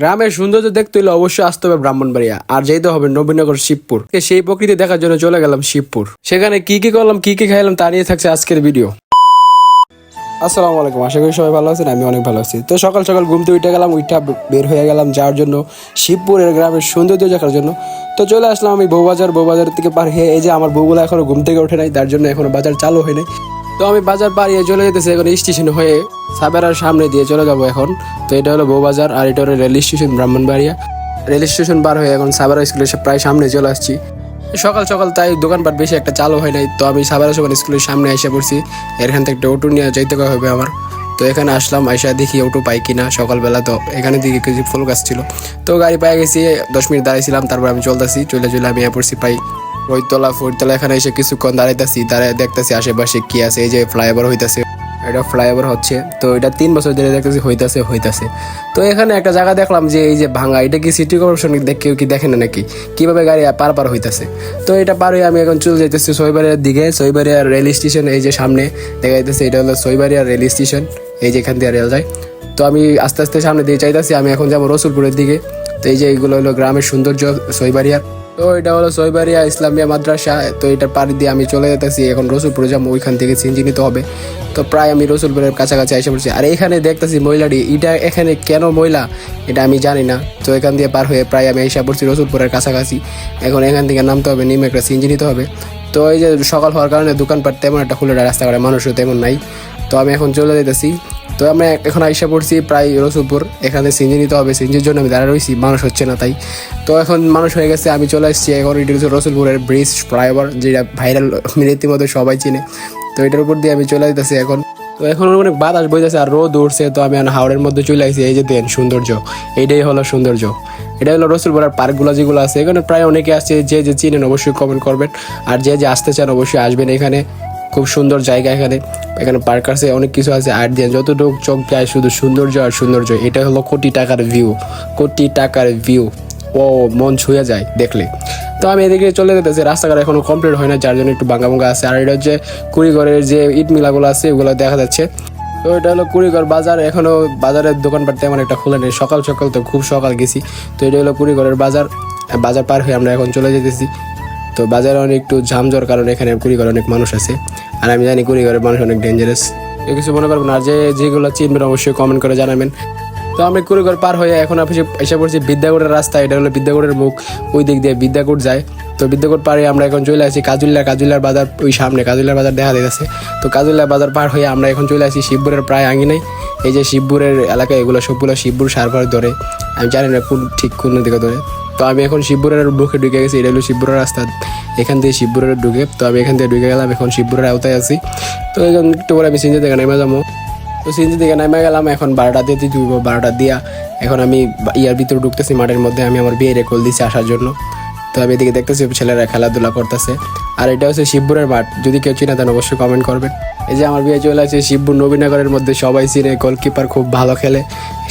গ্রামের সৌন্দর্য দেখতে হলে অবশ্যই আসতে হবে ব্রাহ্মণবাড়িয়া। আর যেতে হবে নবীনগর শিবপুর। সেই প্রকৃতি দেখার জন্য চলে গেলাম শিবপুর। সেখানে কি কি করলাম, কি কি খাইলাম তা নিয়ে থাকছে আজকের ভিডিও। আসসালামু আলাইকুম, আশা করি সবাই ভালো আছেন আমি অনেক ভালো আছি। তো সকাল সকাল ঘুমতে উঠে গেলাম উঠা বের হয়ে গেলাম যাওয়ার জন্য শিবপুরের গ্রামের সৌন্দর্য দেখার জন্য। তো চলে আসলাম আমি বউবাজার বউবাজার থেকে পার হয়ে এই যে আমার বউগুলো এখনও ঘুম থেকে ওঠে নাই, তার জন্য এখনও বাজার চালু হয় নাই। তো আমি বাজার পাড়িয়ে চলে যেতেছি, এখন স্টেশন হয়ে সাবেরার সামনে দিয়ে চলে যাব এখন। তো এটা হলো বউবাজার আর এটা হলো rail station Brahmanbaria. Rail station পার হয়ে এখন সাবেরা স্কুলের প্রায় সামনে চলে আসছি। সকাল সকাল তাই দোকানপাট বেশি একটা চালু হয় নাই, তো আমি সাবেরা সকাল স্কুলের সামনে এসে পড়ছি। এখান থেকে একটা অটো নিয়ে যাইতে হবে আমার। তো এখানে আসলাম, আইসা দেখি অটো পাই কিনা। সকালবেলা তো এখানে দিকে কিছু ফুল গাছ ছিল। তো গাড়ি পাই গেছি, দশ মিনিট দাঁড়াইছিলাম, তারপর আমি চলতেছি, চলে চলে আমি এ পড়ছি প্রায় ওইতলা ফোরতলা, এখানে এসে কিছুক্ষণ দাঁড়াইতেছি দাঁড়ায় দেখতেছি আশেপাশে কি আছে, এই যে ফ্লাইওভার হইতাছে। এটা ফ্লাইওভার হচ্ছে, তো এটা তিন বছর ধরে দেখতেছি, হইতাছে হইতাছে। তো এখানে একটা জায়গা দেখলাম যে, এই যে ভাঙা, এটা কি সিটি কর্পোরেশন কেউ কি দেখে না নাকি? কীভাবে গাড়ি পার পার হইতাছে? তো এটা পার হয়ে আমি এখন চলে যাইতেছি সইবাড়িয়ার দিকে সইবাড়িয়ার রেল স্টেশন, এই যে সামনে দেখা যাইতেছে এটা হলো সইবাড়িয়ার রেল স্টেশন, এই যে এখান দিয়ে রেল যায়। তো আমি আস্তে আস্তে সামনে দিয়ে চাইতেছি, আমি এখন যাব রসুলপুরের দিকে। তো এই যে এইগুলো হলো গ্রামের সৌন্দর্য সইবাড়িয়ার তো এটা হলো সইবাড়িয়া ইসলামিয়া মাদ্রাসা, তো এটা পাড়ি দিয়ে আমি চলে যেতেছি। এখন রসুলপুরে যাব, ওইখান থেকে সিনজি নিতে হবে। তো প্রায় আমি রসুলপুরের কাছাকাছি এসে পড়ছি। আর এখানে দেখতেছি মহিলাটি, এটা এখানে কেন মহিলা? এটা আমি জানি না। তো এখান দিয়ে পার হয়ে প্রায় আমি এসে পড়ছি রসুলপুরের কাছাকাছি। এখন এখান থেকে নামতে হবে, নেমে একটা সিনজি নিতে হবে। তো এই যে সকাল হওয়ার কারণে দোকানপাট তেমন একটা খুলে রাস্তাঘাটে মানুষও তেমন নাই। তো আমি এখন চলে যেতেছি। তো আমি এখন আইসা পড়ছি প্রায় রসুলপুর। এখানে সিঞ্জি নিতে হবে। সিঞ্জির জন্য আমি দাঁড়া রয়েছি, মানুষ হচ্ছে না তাই। তো এখন মানুষ হয়ে গেছে, আমি চলে আসছি এখন এটি হচ্ছে রসুলপুরের ব্রিজ ফ্লাইওভার, যেটা ভাইরাল রীতিমতো সবাই চিনে। তো এটার উপর দিয়ে আমি চলে যেতেছি এখন। তো এখন অনেক বাতাস বইতেছে আর রোদ উঠছে, তো আমি হাওড়ের মধ্যে চলে আসছি এই যে দেন, সৌন্দর্য। এইটাই হলো সৌন্দর্য। এটা হলো রসুলপুরার পার্কগুলো যেগুলো আছে, এখানে প্রায় অনেকে আসছে যে যে চিনেন অবশ্যই কমেন্ট করবেন। আর যে যে আসতে চান অবশ্যই আসবেন এখানে। খুব সুন্দর জায়গা এখানে। এখানে পার্ক আছে, অনেক কিছু আছে। আর দিয়ে যতটুকু চোখ যায় শুধু সৌন্দর্য আর সৌন্দর্য। এটা হলো কোটি টাকার ভিউ কোটি টাকার ভিউ ও মন ছুঁয়ে যায় দেখলে। তো আমি এদিকে চলে যেতেছি, রাস্তাঘাট এখনও কমপ্লিট হয় না, যার জন্য একটু ভাঙ্গা ভাঙ্গা আছে। আর এটা হচ্ছে কুড়িঘরের যে ইট মিলাগুলো আছে এগুলো দেখা যাচ্ছে। তো এটা হলো কুড়িঘর বাজার। এখনও বাজারের দোকানপাট তেমন একটা খুলে নেই। সকাল সকাল তো খুব সকাল গেছি। তো এটা হলো কুড়িঘরের বাজার। বাজার পার হয়ে আমরা এখন চলে যেতেছি। তো বাজারে অনেক একটু ঝামঝর কারণ এখানে কুড়িঘর অনেক মানুষ আছে। আর আমি জানি কুড়িঘরের মানুষ অনেক ডেঞ্জারাস এ কিছু মনে করবেন আর যে যেগুলো চিনবেন অবশ্যই কমেন্ট করে জানাবেন। তো আমি কুড়িঘর পার হয়ে এখন আপনি এসে পড়ছি বিদ্যাগড়ের রাস্তা, এটা হলো বিদ্যাগড়ের মুখ, ওই দিক দিয়ে বিদ্যাকুট যায়। তো বিদ্যাকুট পারে আমরা এখন চলে আসি কাজুল্লা কাজুল্লার বাজার ওই সামনে, কাজুল্লার বাজার দেখা দিতেছে তো কাজুল্লার বাজার পার হয়ে আমরা এখন চলে আসি শিবপুরের প্রায় আঙিনায় এই যে শিবপুরের এলাকায় এগুলো সবগুলো শিবপুর সার্ভার ধরে। আমি জানি না কোন, ঠিক কোন দিকে ধরে। তো আমি এখন শিবপুরের বুকে ঢুকে গেছি, এটা হলো শিবপুরের রাস্তা। এখান থেকে শিবপুরের ঢুকে, তো আমি এখান থেকে ঢুকে গেলাম, এখন শিবপুরের আওতায় আছি। তো এখন একটু পরে আমি সিঞ্জি থেকে নেমে যাব। তো সিঞ্জি থেকে নেমে গেলাম, এখন বারোটা দিয়ে দিব বারোটা দিয়া। এখন আমি ইয়ার ভিতরে ঢুকতেছি মাঠের মধ্যে, আমি আমার বিয়ে রেকল দিছি আসার জন্য। তো আমি এদিকে দেখতেছি ছেলেরা খেলাধুলা করতেছে। আর এটা হচ্ছে শিবপুরের মাঠ, যদি কেউ চিনে দেন অবশ্যই কমেন্ট করবেন এই যে আমার বিয়ে চলে আছে শিবপুর নবীনগরের মধ্যে, সবাই চিনে গোলকিপার খুব ভালো খেলে,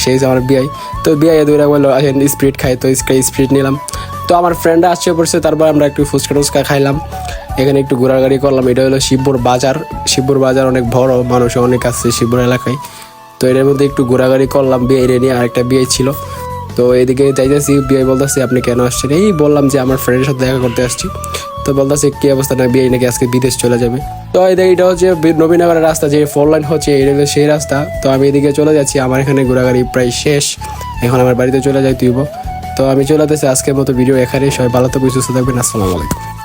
সেই আমার বিয়ে তো বিয়ে দূরে বলল, আসেন, স্প্রিট খাই। তো স্প্রিট নিলাম। তো আমার ফ্রেন্ডরা আসছে পড়ছে তারপর আমরা একটু ফুচকা টুচকা খাইলাম। এখানে একটু ঘোরাঘুরি করলাম। এটা হলো শিবপুর বাজার। শিবপুর বাজার অনেক বড়, মানুষ অনেক আসছে শিবপুর এলাকায়। তো এটার মধ্যে একটু ঘোরাঘুরি করলাম, বিয়ে নিয়ে আরেকটা বিয়ে ছিল। তো এদিকে যাইতেছি, বিয়ে বলতেছি, আপনি কেন আসছেন? এই বললাম যে, আমার ফ্রেন্ডের সাথে দেখা করতে আসছি। তো বলতেছে, কি অবস্থা? না, বিয়ে নাকি আজকে বিদেশ চলে যাবে? তো এদিকে এটা হচ্ছে নবীনগরের রাস্তা, যে ফোর লাইন হচ্ছে, এটা সেই রাস্তা। তো আমি এদিকে চলে যাচ্ছি, আমার এখানে ঘোরাঘুরি প্রায় শেষ। এখন আমার বাড়িতে চলে যাই তুইব। তো আমি চলে যেতেছি আজকের মতো ভিডিও এখানেই। সবাই ভালো থাকবে সুস্থ থাকবেন। আসসালামু আলাইকুম।